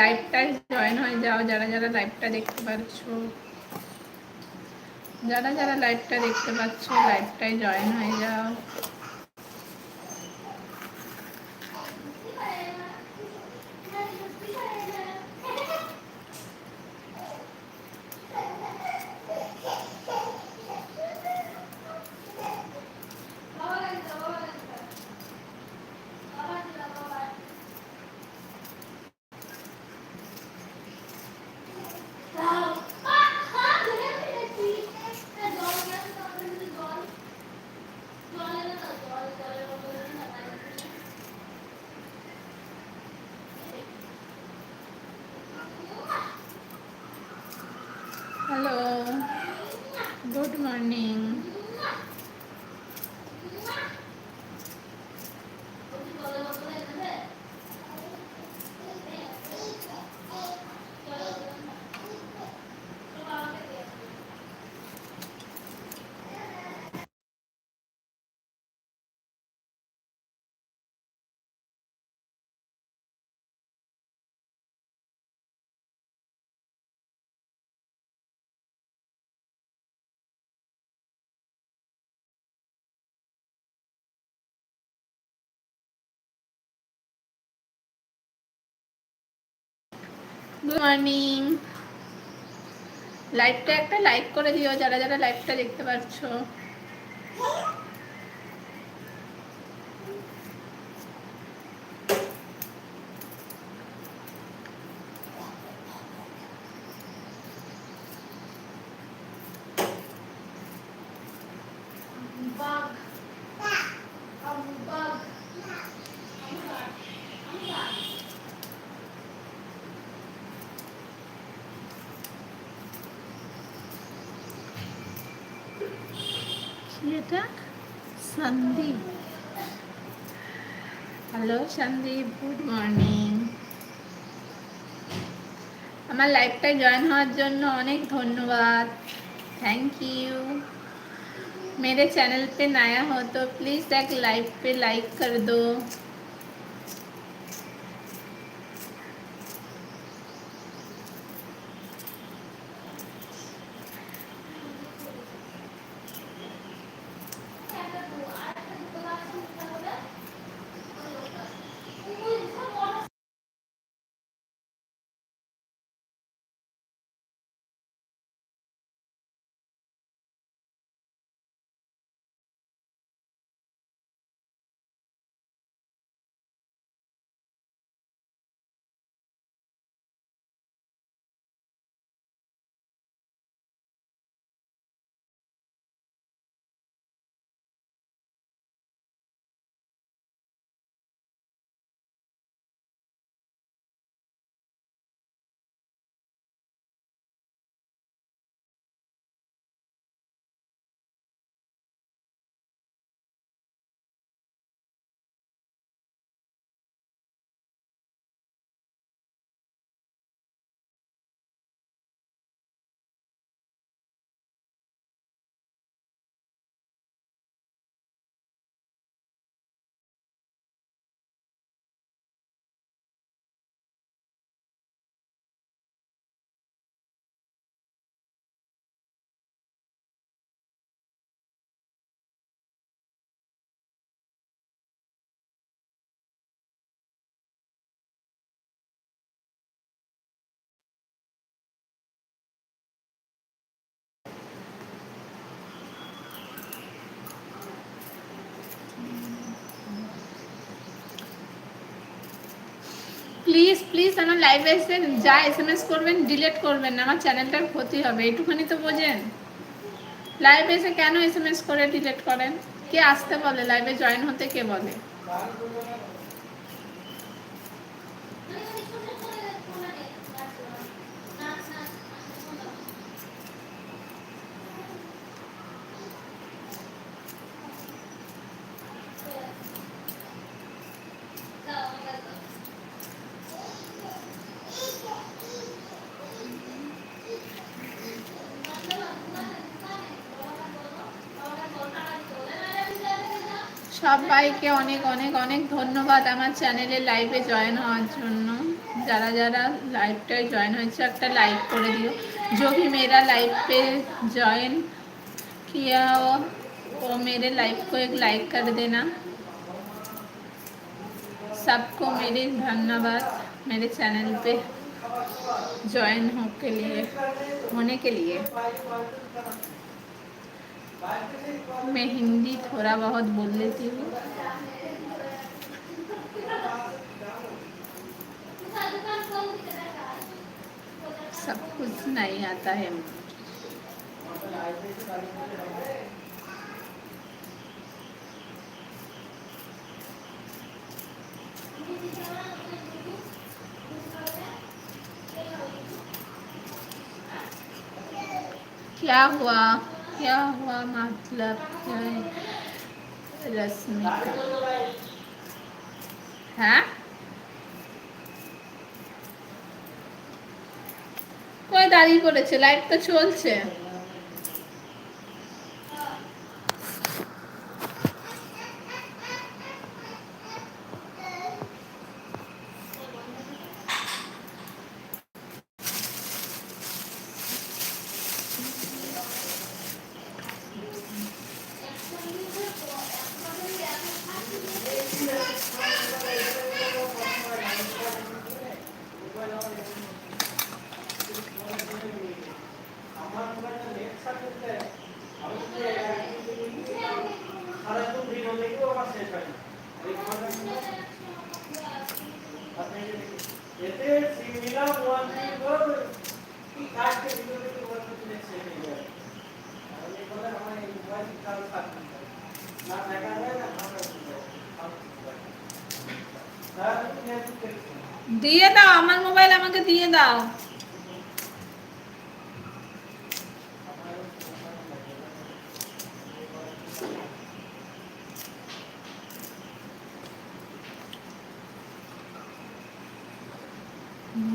লাইভটায় join হয়ে, যাও, যারা যারা লাইভটা দেখতে পাচ্ছ। যারা যারা লাইভটা দেখতে পাচ্ছ লাইভটায় জয়েন হয়ে যাও হ্যালো গুড গুড মর্নিং লাইভটা একটা লাইক করে দিও যারা যারা লাইভটা দেখতে পাচ্ছ কি এটা Sandeep hello Sandeep good morning আমার লাইফটায় জয়েন হওয়ার জন্য অনেক ধন্যবাদ थैंक यू मेरे चैनल पे नया हो तो प्लीज़ एक लाइव पे लाइक कर दो প্লিজ প্লিজ আমার লাইভে এসে যা এস এম এস করবেন ডিলেট করবেন না আমার চ্যানেলটার ক্ষতি হবে, এইটুখানি তো বোঝেন। লাইভে এসে কেন এস এম এস করে ডিলেট করেন? কে আসতে বলে? লাইভে জয়েন হতে কে বলে? সবাইকে অনেক অনেক অনেক ধন্যবাদ আমার চ্যানেলে লাইভে জয়েন হওয়ার জন্য যারা যারা লাইভটায় জয়েন হয়েছে একটা লাইক করে দিও जो भी मेरा लाइव पे ज्वाइन किया हो वो मेरे लाइव को एक लाइक कर देना सबको मेरे धन्यवाद मेरे चैनल पे ज्वाइन हो के लिए होने के लिए मैं हिंदी थोड़ा बहुत बोल लेती हूँ। सब कुछ नहीं आता है। क्या हुआ? क्या हुआ मतलब क्या है रश्मि का हाँ কই দাঁড়িয়ে পড়েছে লাইট তো চলছে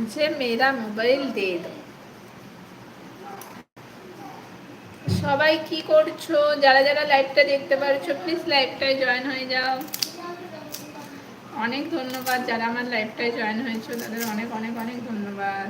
मुझे मेरा মোবাইল দে দাও সবাই কি করছো যারা যারা লাইভটা দেখতে পারছো প্লিজ লাইভটায় জয়েন হয়ে যাও অনেক ধন্যবাদ যারা আমার লাইভটায় জয়েন হয়েছো তাদের অনেক অনেক অনেক ধন্যবাদ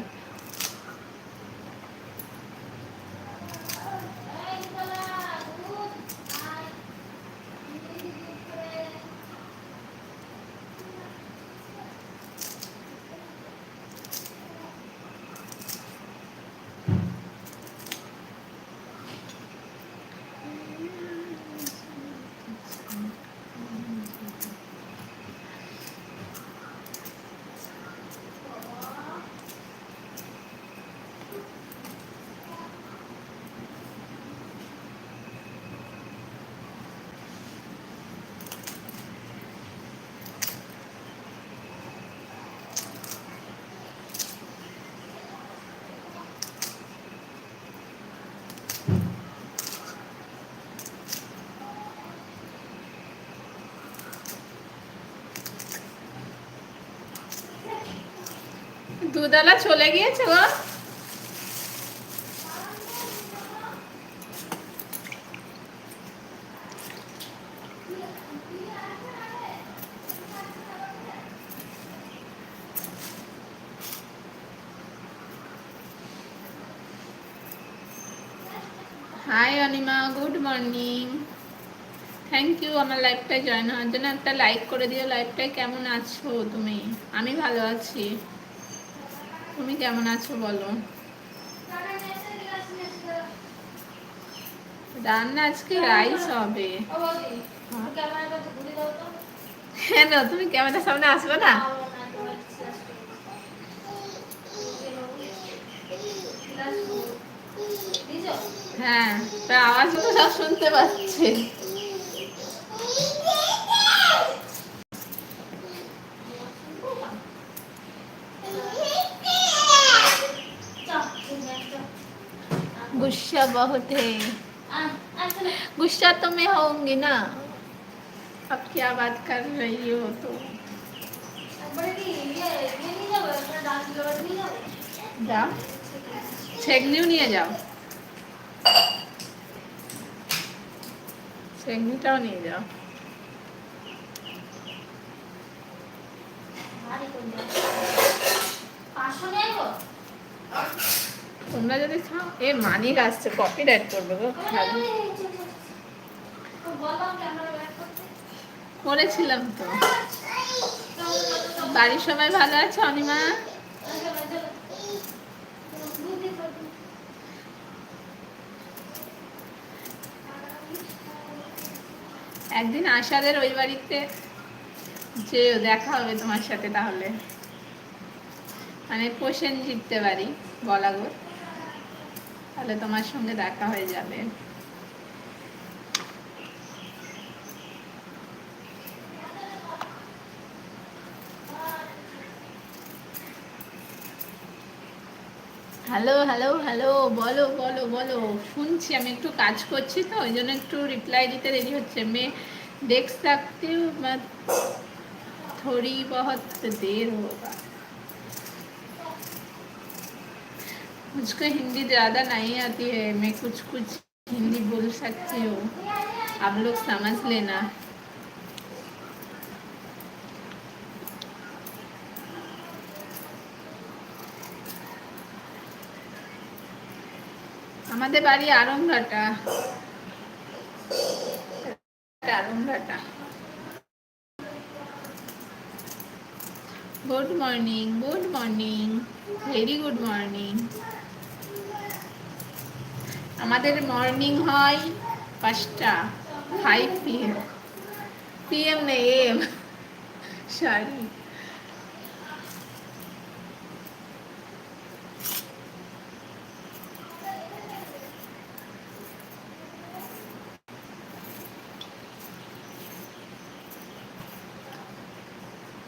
দুধালা চলে গিয়েছে গো। Hi Anima good morning thank you আমার লাইভটায় জয়েন হওয়ার জন্য। একটা লাইক করে দিও লাইভটায় কেমন আছো তুমি? আমি ভালো আছি। তুমি কেমন আছো বলো? রান্না আজকে রাইস হবে। কেন তুমি ক্যামেরার সামনে আসবে না? হ্যাঁ আওয়াজ তো সব শুনতে পাচ্ছে। गुस्सा बहुत है गुस्सा तो मैं होंगी ना अब क्या बात कर रही हो तो যাও সেগনিও নিয়ে যাও সেগনিটাও নিয়ে যাও তোমরা যদি খাও এ মানিক আসছে কপি রাইট করবে গো। করেছিলাম তো। বাড়ির সবাই ভালো আছে, অনিমা? একদিন আষাঢ়ের ওই বাড়িতে যে দেখা হবে তোমার সাথে তাহলে। মানে পোষেন জিততে পারি বলাগো তাহলে তোমার সঙ্গে দেখা হয়ে যাবে হ্যালো হ্যালো হ্যালো বলো বলো বলো শুনছি আমি একটু কাজ করছি তো ওই জন্য একটু রিপ্লাই দিতে দেরি হচ্ছে मैं देख सकती हूँ मैं थोड़ी बहुत देर होगा मुझको हिंदी ज़्यादा नहीं आती है मैं कुछ कुछ हिंदी बोल सकती हूँ आप लोग समझ लेना আমাদের বাড়ি Aranghata Aranghata good morning good morning very good morning আমাদের মর্নিং হয় পাঁচটা ফাইভ পিএম পিএম নেই এম সরি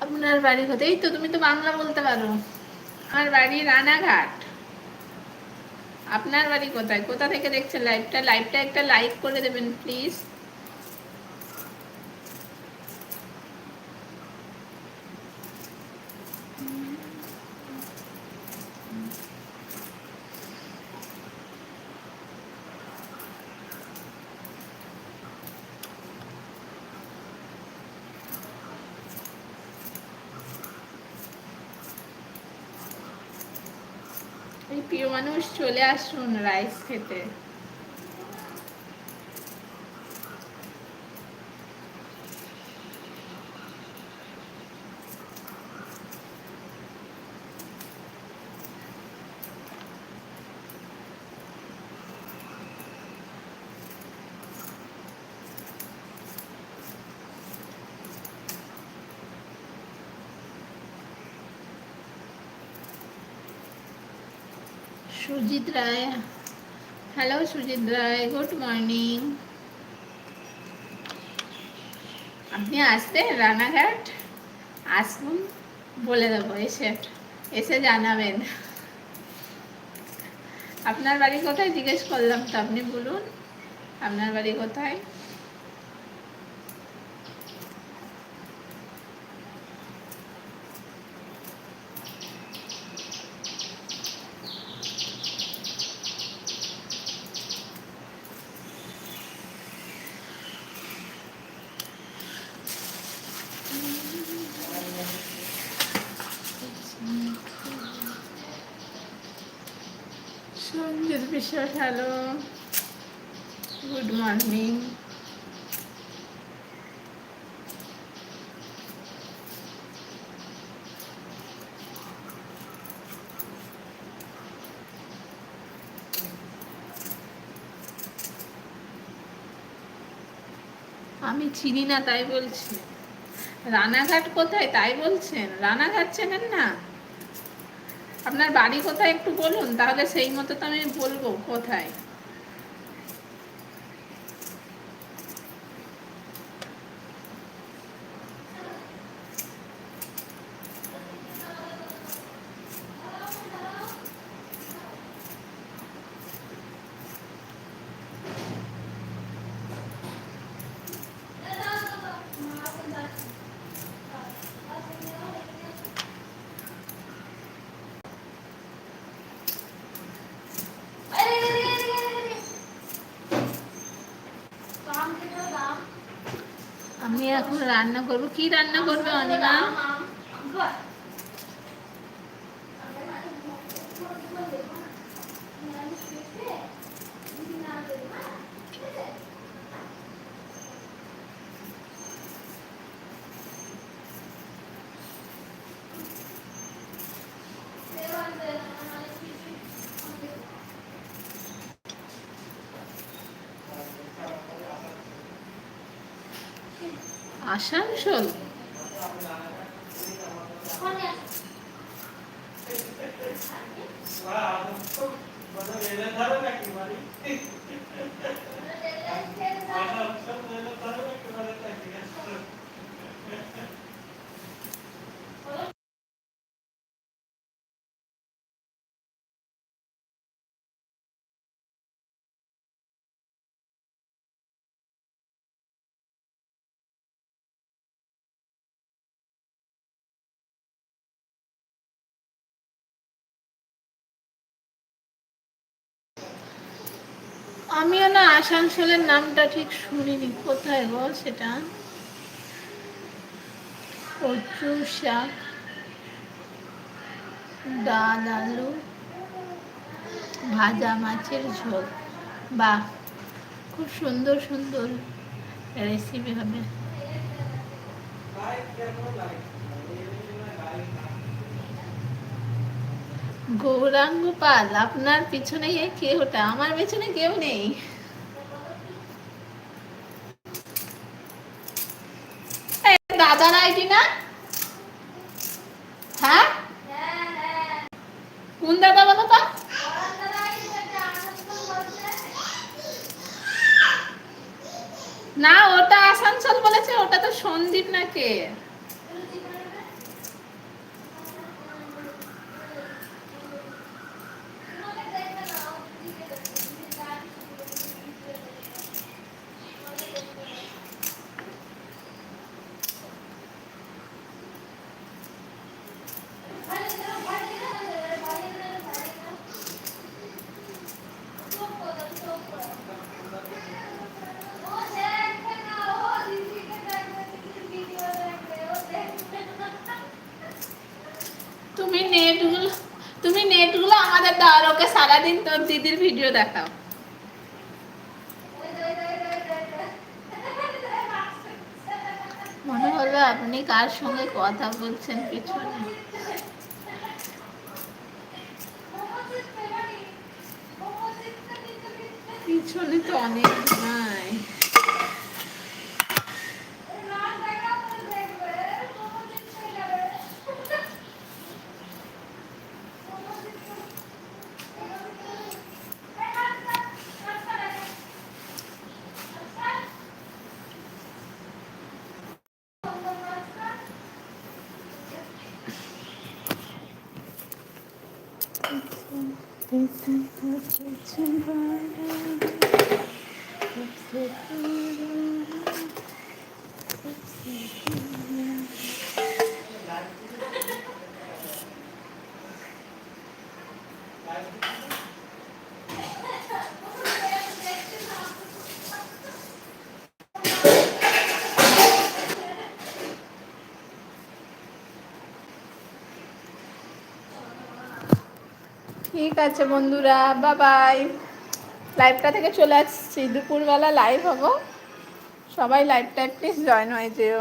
আপনার বাড়ি এই তো তুমি তো বাংলা বলতে পারো। আমার বাড়ি রানাঘাট। আপনার বাড়ি কোথায়? কোথা থেকে দেখছেন লাইভটা লাইভটা একটা লাইক করে দেবেন প্লিজ এই প্রিয় মানুষ চলে আসুন রাইস খেতে Sujit Roy hello Sujit Roy good morning আপনি আসবেন রানাঘাট আসুন বলে দেবো এসে এসে জানাবেন আপনার বাড়ি কোথায় জিজ্ঞেস করলাম তো আপনি বলুন আপনার বাড়ি কোথায় সঞ্জিত বিশ্বাস হ্যালো গুড মর্নিং আমি চিনি না, তাই বলছি। রানাঘাট কোথায়? তাই বলছেন? রানাঘাট চেনেন না? আপনার বাড়ি কোথায় একটু বলুন? তাহলে সেই মতো তো আমি বলব কোথায়। আমি এখন রান্না করব। কি রান্না করবে অনিমা? আসানসোল মানে আমিও না আসানসোলের নামটা ঠিক শুনিনি। কোথায় গো সেটা? কচু শাক, ডাল আলু, ভাজা মাছের ঝোল। বাহ, খুব সুন্দর সুন্দর রেসিপি হবে লাইট কেমন লাইট? এই লাইট না। গৌরাঙ্গ পাল আপনার পিছনে কে ওটা আমার পেছনে কেউ নেই। দাদা দাদার আইডি না? হ্যাঁ? কোন দাদা বলো তো? না, ওটা আসানসোল বলেছে, ওটা তো সন্দীপ না কে তুমি নেটগুলো তুমি নেটগুলো আমাদের আর ওকে সারাদিন তোর দিদির ভিডিও দেখাও। মনে হলো আপনি কার সঙ্গে কথা বলছেন পিছনে। পিছনে তো অনেক ঠিক আছে, বন্ধুরা বা বাই লাইভটা থেকে চলে আসছি। দুপুরবেলা লাইভ হব। সবাই লাইভটা প্লিজ জয়েন হয়ে যেও।